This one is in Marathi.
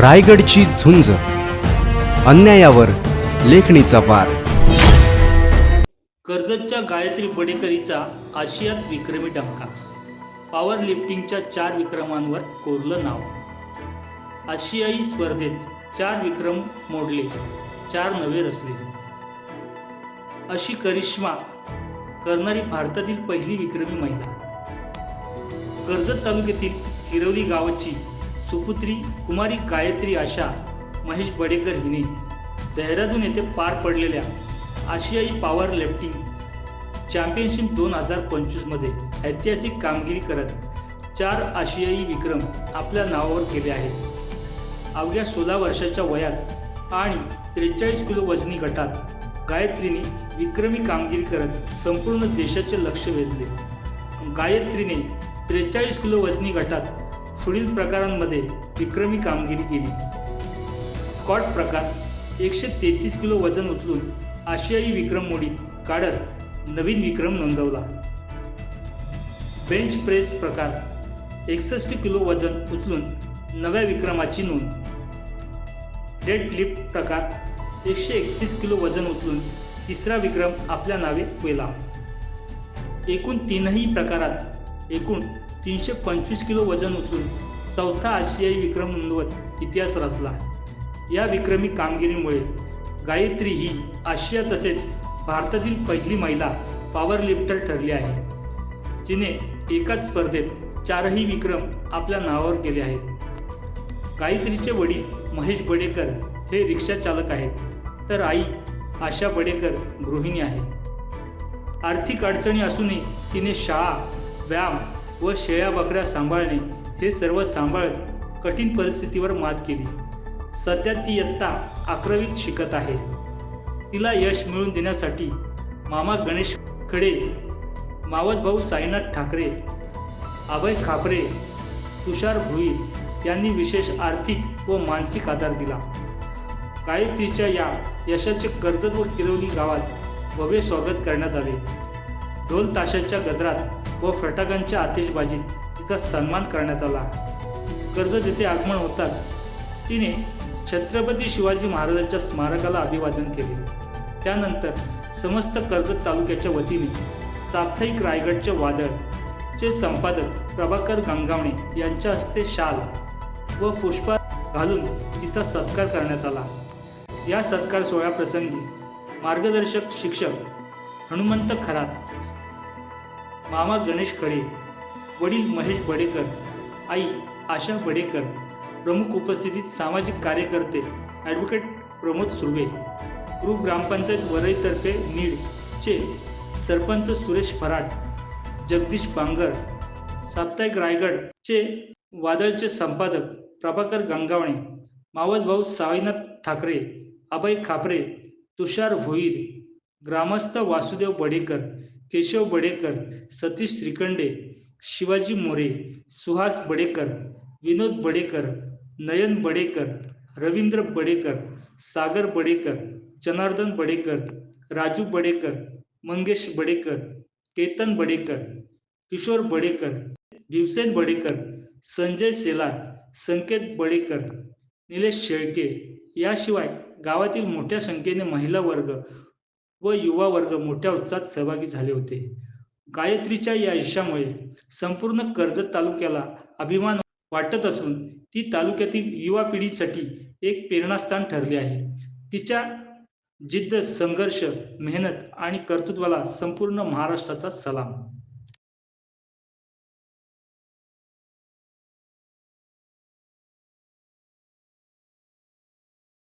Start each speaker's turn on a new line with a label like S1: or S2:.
S1: रायगडची झुंज. अन्यायावर लेखणीचा वार.
S2: कर्जतच्या गायत्री बडेकरीचा आशियात विक्रमी डंका पॉवर लिफ्टिंगच्या चार विक्रमांवर कोरलं नाव. आशियाई स्पर्धेत चार विक्रम मोडले चार नवे रचले. अशी करिश्मा करणारी भारतातील पहिली विक्रमी महिला. कर्जत तालुक्यातील हिरवली गावाची सुपुत्री कुमारी गायत्री आशा महेश बडेकर हिने देहरादून येथे पार पडलेल्या आशियाई पॉवर लिफ्टिंग चॅम्पियनशिप दोन हजार पंचवीसमध्ये ऐतिहासिक कामगिरी करत चार आशियाई विक्रम आपल्या नावावर केले आहेत. अवघ्या सोळा वर्षाच्या वयात आणि त्रेचाळीस किलो वजनी गटात गायत्रीने विक्रमी कामगिरी करत संपूर्ण देशाचे लक्ष वेधले. गायत्रीने त्रेचाळीस किलो वजनी गटात पुढील प्रकारांमध्ये विक्रमी कामगिरी केली. स्कॉट प्रकार एकशे तेहतीस किलो वजन उचलून आशियाई विक्रम मोडी काढत नवीन विक्रम नोंदवला. बेंच प्रेस प्रकार एकसष्ट किलो वजन उचलून नव्या विक्रमाची नोंद. डेड लिफ्ट प्रकार एकशे एकतीस किलो वजन उचलून तिसरा विक्रम आपल्या नावे केला एकूण तीनही प्रकारात एकूण तीनशे पंचवीस किलो वजन उचलून चौथा आशियाई विक्रम नोंदवत इतिहास रचला. या विक्रमी कामगिरीमुळे गायत्री ही आशिया तसेच भारतातील पहिली महिला पॉवर लिफ्टर ठरली आहे. जिने एकाच स्पर्धेत चारही विक्रम आपल्या नावावर केले आहेत. गायत्रीचे वडील महेश बडेकर हे रिक्षा चालक आहेत. तर आई आशा बडेकर गृहिणी आहे. आर्थिक अडचणी असूनही तिने शाळा व्यायाम व शेळ्या बकऱ्या सांभाळणे हे सर्व सांभाळत कठीण परिस्थितीवर मात केली. सध्या ती इयत्ता अकरावीत शिकत आहे. तिला यश मिळवून देण्यासाठी मामा गणेश खडे मावस भाऊ साईनाथ ठाकरे अभय खापरे तुषार भुई यांनी विशेष आर्थिक व मानसिक आधार दिला. गायत्रीच्या या यशाचे कर्जत व किरवली गावात भव्य स्वागत करण्यात आले. ढोल ताशाच्या गजरात व फटाक्यांच्या आतिषबाजीत तिचा सन्मान करण्यात आला. कर्जत येथे आगमन होताच तिने छत्रपती शिवाजी महाराजांच्या स्मारकाला अभिवादन केले. त्यानंतर समस्त कर्जत तालुक्याच्या वतीने साप्ताहिक रायगडचे वादळ चे संपादक प्रभाकर गंगावणे यांच्या हस्ते शाल व पुष्पा घालून तिचा सत्कार करण्यात आला. या सत्कार सोहळ्याप्रसंगी मार्गदर्शक शिक्षक हनुमंत खरात मामा गणेश खडे वडील महेश बडेकर आई आशा बडेकर प्रमुख उपस्थितीत सामाजिक कार्यकर्ते ॲडव्होकेट प्रमोद सुर्वे ग्रुप ग्रामपंचायत वरईतर्फे नीडचे सरपंच सुरेश फराट जगदीश बांगर साप्ताहिक रायगडचे वादळचे संपादक प्रभाकर गंगावणे मावस भाऊ साईनाथ ठाकरे अभय खापरे तुषार भोईर ग्रामस्थ वासुदेव बडेकर केशव बडेकर सतीश श्रीखंडे शिवाजी मोरे सुहास बडेकर विनोद बडेकर नयन बडेकर रवींद्र बडेकर सागर बडेकर जनार्दन बडेकर राजू बडेकर मंगेश बडेकर केतन बडेकर किशोर बडेकर भीमसेन बडेकर संजय सेलार संकेत बडेकर निलेश शेळके. याशिवाय गावातील मोठ्या संख्येने महिला वर्ग व युवा वर्ग मोठ्या उत्साहात सहभागी झाले होते. गायत्रीच्या या यशामुळे संपूर्ण कर्जत तालुक्याला अभिमान वाटत असून ती तालुक्यातील युवा पिढीसाठी एक प्रेरणास्थान ठरली आहे. तिच्या जिद्द संघर्ष मेहनत आणि कर्तृत्वाला संपूर्ण महाराष्ट्राचा सलाम.